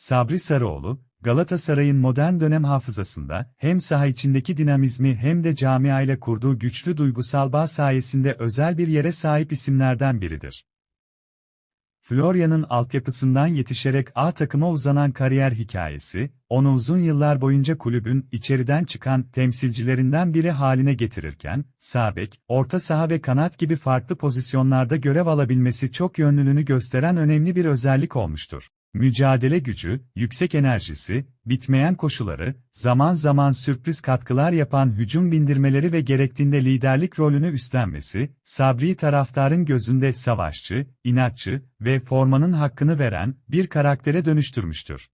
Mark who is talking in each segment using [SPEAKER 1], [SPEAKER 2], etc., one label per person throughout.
[SPEAKER 1] Sabri Sarıoğlu, Galatasaray'ın modern dönem hafızasında hem saha içindeki dinamizmi hem de camia ile kurduğu güçlü duygusal bağ sayesinde özel bir yere sahip isimlerden biridir. Florya'nın altyapısından yetişerek A takıma uzanan kariyer hikayesi, onu uzun yıllar boyunca kulübün içeriden çıkan temsilcilerinden biri haline getirirken, sağ bek, orta saha ve kanat gibi farklı pozisyonlarda görev alabilmesi çok yönlülüğünü gösteren önemli bir özellik olmuştur. Mücadele gücü, yüksek enerjisi, bitmeyen koşuları, zaman zaman sürpriz katkılar yapan hücum bindirmeleri ve gerektiğinde liderlik rolünü üstlenmesi, Sabri taraftarın gözünde savaşçı, inatçı ve formanın hakkını veren bir karaktere dönüştürmüştür.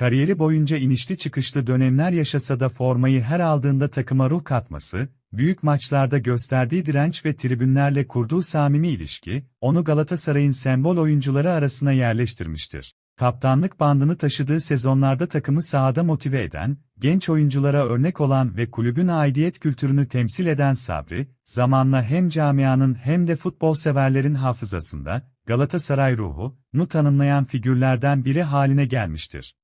[SPEAKER 1] Kariyeri boyunca inişli çıkışlı dönemler yaşasa da formayı her aldığında takıma ruh katması, büyük maçlarda gösterdiği direnç ve tribünlerle kurduğu samimi ilişki, onu Galatasaray'ın sembol oyuncuları arasına yerleştirmiştir. Kaptanlık bandını taşıdığı sezonlarda takımı sahada motive eden, genç oyunculara örnek olan ve kulübün aidiyet kültürünü temsil eden Sabri, zamanla hem camianın hem de futbol severlerin hafızasında, Galatasaray ruhu, tanımlayan figürlerden biri haline gelmiştir.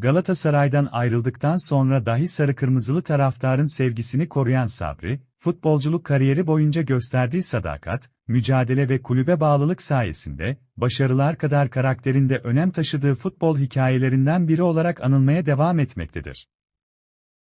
[SPEAKER 1] Galatasaray'dan ayrıldıktan sonra dahi sarı kırmızılı taraftarın sevgisini koruyan Sabri, futbolculuk kariyeri boyunca gösterdiği sadakat, mücadele ve kulübe bağlılık sayesinde, başarılar kadar karakterinde önem taşıdığı futbol hikayelerinden biri olarak anılmaya devam etmektedir.